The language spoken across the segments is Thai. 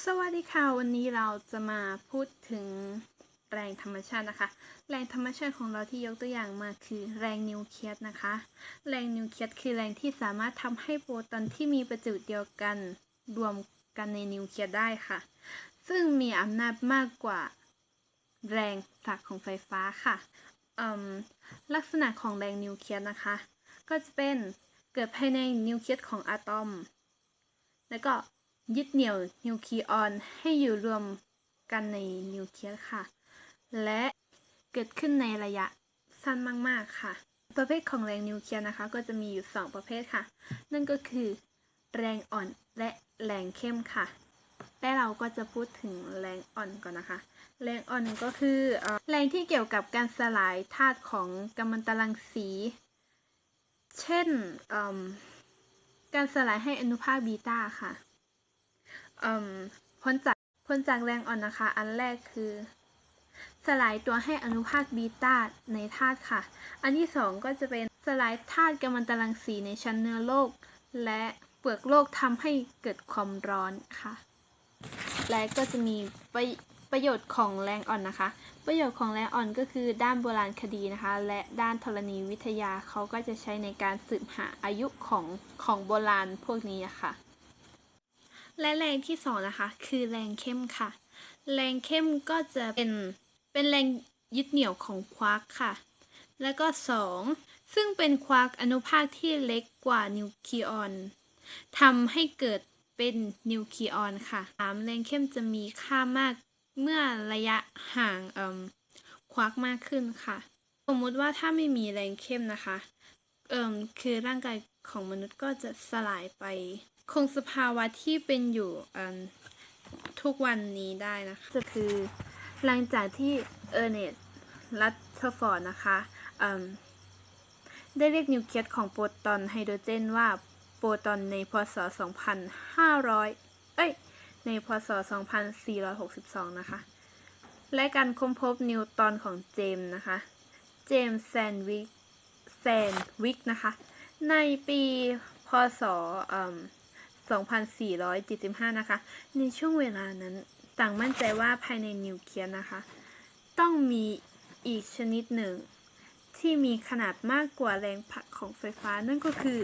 สวัสดีค่ะ วันนี้เราจะมาพูดถึงแรงธรรมชาตินะคะ แรงธรรมชาติของเราที่ยกตัวอย่างมาคือแรงนิวเคลียสนะคะ แรงนิวเคลียสคือแรงที่สามารถทำให้โปรตอนที่มีประจุเดียวกันรวมกันในนิวเคลียสได้ค่ะ ซึ่งมีอำนาจมากกว่าแรงผลักของไฟฟ้าค่ะลักษณะของแรงนิวเคลียสนะคะ ก็จะเป็นเกิดภายในนิวเคลียสของอะตอม แล้วก็ ยึดเหนี่ยวนิวเคลียอนให้อยู่รวมกันในนิวเคลียสค่ะ และเกิดขึ้นในระยะสั้นมาก ๆ ค่ะ ประเภทของแรงนิวเคลียสนะคะ ก็จะมีอยู่ 2 ประเภทค่ะ นั่นก็คือ แรงอ่อนและแรงเข้มค่ะและเราก็จะพูดถึงแรงอ่อนก่อนนะคะ แรงอ่อนก็คือแรงที่เกี่ยวกับการสลายธาตุของกัมมันตรังสี เช่นการสลายให้อนุภาคบีตาค่ะ อิ่มพ้นจากพ้นจากแรงอ่อนนะคะ อันแรกคือ สลายตัวให้อนุภาคบีตาในธาตุค่ะ อันที่สองก็จะเป็นสลายธาตุกัมมันตรังสีในชั้นเนื้อโลก และเปลือกโลกทำให้เกิดความร้อนค่ะ และก็จะมีประประโยชน์ของแรงอ่อนนะคะ ประโยชน์ของแรงอ่อนก็คือด้านโบราณคดีนะคะ และด้านธรณีวิทยาเขาก็จะใช้ในการสืบหาอายุของของโบราณพวกนี้อะค่ะ และแรงที่สองนะคะ คือแรงเข้มค่ะ แรงเข้มก็จะเป็นเป็นแรงยึดเหนี่ยวของควาร์กค่ะ แล้วก็สองซึ่งเป็นควาร์กอนุภาคที่เล็กกว่านิวเคลียอนทำให้เกิดเป็นนิวเคลียอนค่ะสามแรงเข้มจะมีค่ามากเมื่อระยะห่างควาร์กมากขึ้นค่ะ สมมุติว่าถ้าไม่มีแรงเข้มนะคะเอ่มคือร่างกาย ของมนุษย์ก็จะสลายไป คงสภาวะที่เป็นอยู่ทุกวันนี้ได้นะคะจะคือหลังจากที่เออร์เนตรัตเทอร์ฟอร์ดนะคะได้เรียกนิวเคลียสของโปรตอนไฮโดรเจนว่าโปรตอนในพศ 2500 เอ้ย ในพศ 2462 นะคะ และการค้นพบนิวตอนของเจมส์นะคะ เจมส์แซนวิกแซนวิกนะคะ ในปีพศ2475 นะคะ ในช่วงเวลานั้นต่างมั่นใจว่าภายในนิวเคลียสนะคะ ต้องมีอีกชนิดหนึ่ง ที่มีขนาดมากกว่าแรงผลักของไฟฟ้านั่นก็คือ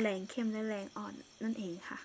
แรงเข้มและแรงอ่อนนั่นเองค่ะ